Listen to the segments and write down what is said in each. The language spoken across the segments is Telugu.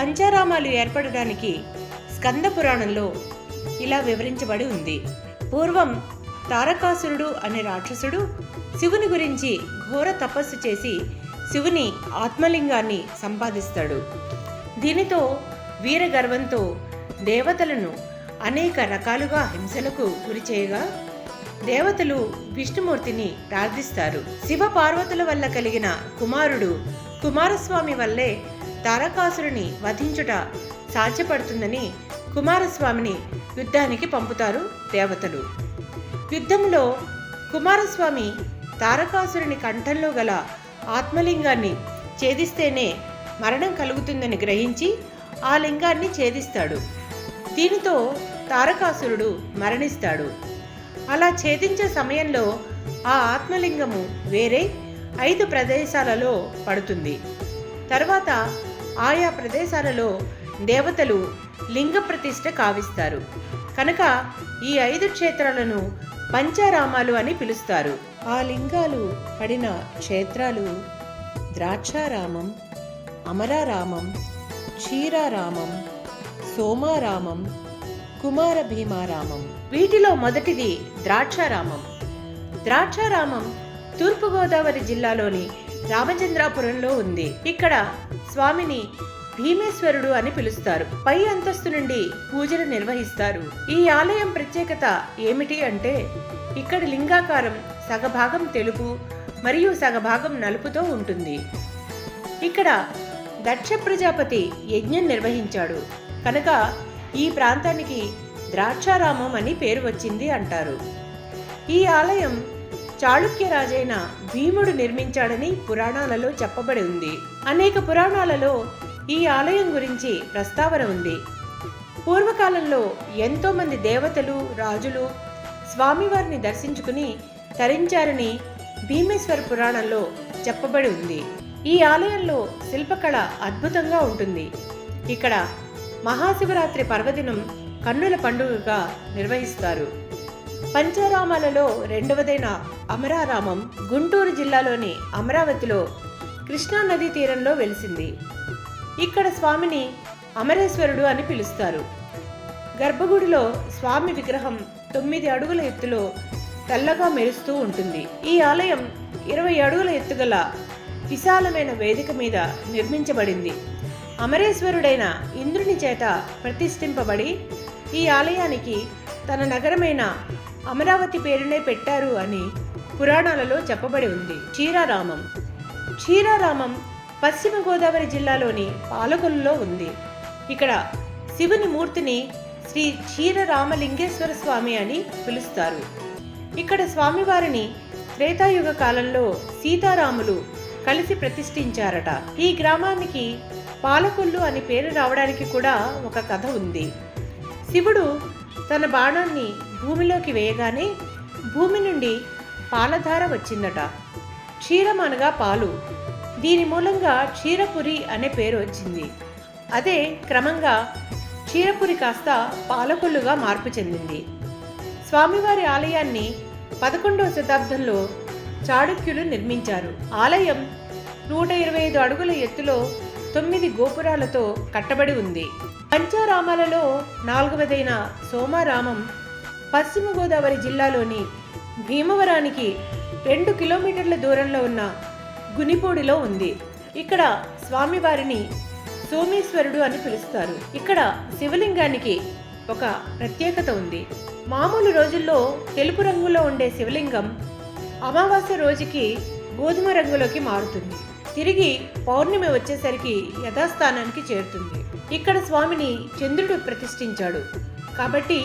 పంచారామాలు ఏర్పడడానికి స్కంద పురాణంలో ఇలా వివరించబడి ఉంది. పూర్వం తారకాసురుడు అనే రాక్షసుడు శివుని గురించి ఘోర తపస్సు చేసి శివుని ఆత్మలింగాన్ని సంపాదిస్తాడు. దీనితో వీరగర్వంతో దేవతలను అనేక రకాలుగా హింసలకు గురి చేయగా దేవతలు విష్ణుమూర్తిని ప్రార్థిస్తారు. శివ పార్వతుల వల్ల కలిగిన కుమారుడు కుమారస్వామి వల్లే తారకాసురుని వధించుట సాధ్యపడుతుందని కుమారస్వామిని యుద్ధానికి పంపుతారు దేవతలు. యుద్ధంలో కుమారస్వామి తారకాసురుని కంఠంలో గల ఆత్మలింగాన్ని ఛేదిస్తేనే మరణం కలుగుతుందని గ్రహించి ఆ లింగాన్ని ఛేదిస్తాడు. దీనితో తారకాసురుడు మరణిస్తాడు. అలా ఛేదించే సమయంలో ఆ ఆత్మలింగము వేరే ఐదు ప్రదేశాలలో పడుతుంది. తర్వాత ఆయా ప్రదేశాలలో దేవతలు లింగ ప్రతిష్ఠ కావిస్తారు. కనుక ఈ ఐదు క్షేత్రాలను పంచారామాలు అని పిలుస్తారు. ఆ లింగాలు పడిన క్షేత్రాలు ద్రాక్షారామం అమరారామం క్షీరారామం సోమారామం కుమార భీమారామం వీటిలో మొదటిది ద్రాక్షారామం. ద్రాక్షారామం తూర్పుగోదావరి జిల్లాలోని రామచంద్రాపురంలో ఉంది. ఇక్కడ స్వామిని భీమేశ్వరుడు అని పిలుస్తారు. పై అంతస్తు నుండి పూజలు నిర్వహిస్తారు. ఈ ఆలయం ప్రత్యేకత ఏమిటి అంటే ఇక్కడ లింగాకారం సగభాగం తెలుపు మరియు సగభాగం నలుపుతో ఉంటుంది. ఇక్కడ దక్ష ప్రజాపతి యజ్ఞం నిర్వహించాడు. కనుక ఈ ప్రాంతానికి ద్రాక్షారామం అని పేరు వచ్చింది అంటారు. ఈ ఆలయం చాళుక్య రాజైన భీముడు నిర్మించాడని పురాణాలలో చెప్పబడి ఉంది. అనేక పురాణాలలో ఈ ఆలయం గురించి ప్రస్తావన ఉంది. పూర్వకాలంలో ఎంతో మంది దేవతలు రాజులు స్వామివారిని దర్శించుకుని తరించారని భీమేశ్వర పురాణంలో చెప్పబడి ఉంది. ఈ ఆలయంలో శిల్పకళ అద్భుతంగా ఉంటుంది. ఇక్కడ మహాశివరాత్రి పర్వదినం కన్నుల పండుగగా నిర్వహిస్తారు. పంచారామాలలో రెండవదైన అమరారామం గుంటూరు జిల్లాలోని అమరావతిలో కృష్ణా నదీ తీరంలో వెలిసింది. ఇక్కడ స్వామిని అమరేశ్వరుడు అని పిలుస్తారు. గర్భగుడిలో స్వామి విగ్రహం తొమ్మిది అడుగుల ఎత్తులో తెల్లగా మెరుస్తూ ఉంటుంది. ఈ ఆలయం ఇరవై అడుగుల ఎత్తుగల విశాలమైన వేదిక మీద నిర్మించబడింది. అమరేశ్వరుడైన ఇంద్రుని చేత ప్రతిష్ఠింపబడి ఈ ఆలయానికి తన నగరమైన అమరావతి పేరునే పెట్టారు అని పురాణాలలో చెప్పబడి ఉంది. క్షీరారామం క్షీరారామం పశ్చిమ గోదావరి జిల్లాలోని పాలకొల్లులో ఉంది. ఇక్కడ శివుని మూర్తిని శ్రీ క్షీరరామలింగేశ్వర స్వామి అని పిలుస్తారు. ఇక్కడ స్వామివారిని త్రేతాయుగ కాలంలో సీతారాములు కలిసి ప్రతిష్ఠించారట. ఈ గ్రామానికి పాలకొల్లు అని పేరు రావడానికి కూడా ఒక కథ ఉంది. శివుడు తన బాణాన్ని భూమిలోకి వేయగానే భూమి నుండి పాలధార వచ్చిందట. క్షీరం అనగా పాలు. దీని మూలంగా క్షీరపురి అనే పేరు వచ్చింది. అదే క్రమంగా క్షీరపురి కాస్త పాలకొల్లుగా మార్పు చెందింది. స్వామివారి ఆలయాన్ని పదకొండవ శతాబ్దంలో చాళుక్యులు నిర్మించారు. ఆలయం నూట ఇరవై ఐదు అడుగుల ఎత్తులో తొమ్మిది గోపురాలతో కట్టబడి ఉంది. పంచారామాలలో నాలుగవదైన సోమారామం పశ్చిమ గోదావరి జిల్లాలోని భీమవరానికి రెండు కిలోమీటర్ల దూరంలో ఉన్న గునిపూడిలో ఉంది. ఇక్కడ స్వామివారిని సోమేశ్వరుడు అని పిలుస్తారు. ఇక్కడ శివలింగానికి ఒక ప్రత్యేకత ఉంది. మామూలు రోజుల్లో తెలుపు రంగులో ఉండే శివలింగం అమావాస్య రోజుకి గోధుమ రంగులోకి మారుతుంది. తిరిగి పౌర్ణమి వచ్చేసరికి యథాస్థానానికి చేరుతుంది. ఇక్కడ స్వామిని చంద్రుడు ప్రతిష్ఠించాడు. కాబట్టి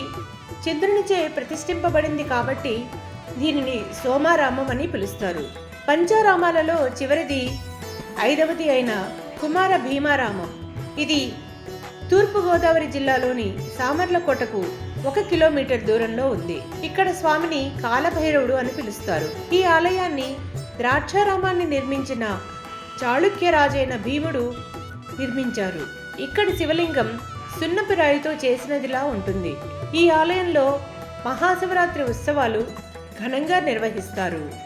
చంద్రునిచే ప్రతిష్ఠింపబడింది కాబట్టి దీనిని సోమారామం అని పిలుస్తారు. పంచారామాలలో చివరిది ఐదవది అయిన కుమార భీమారామం. ఇది తూర్పుగోదావరి జిల్లాలోని సామర్లకోటకు ఒక కిలోమీటర్ దూరంలో ఉంది. ఇక్కడ స్వామిని కాలభైరవుడు అని పిలుస్తారు. ఈ ఆలయాన్ని ద్రాక్షారామాన్ని నిర్మించిన చాళుక్య రాజైన భీముడు నిర్మించారు. ఇక్కడి శివలింగం సున్నపు రాయితో చేసినదిలా ఉంటుంది. ఈ ఆలయంలో మహాశివరాత్రి ఉత్సవాలు ఘనంగా నిర్వహిస్తారు.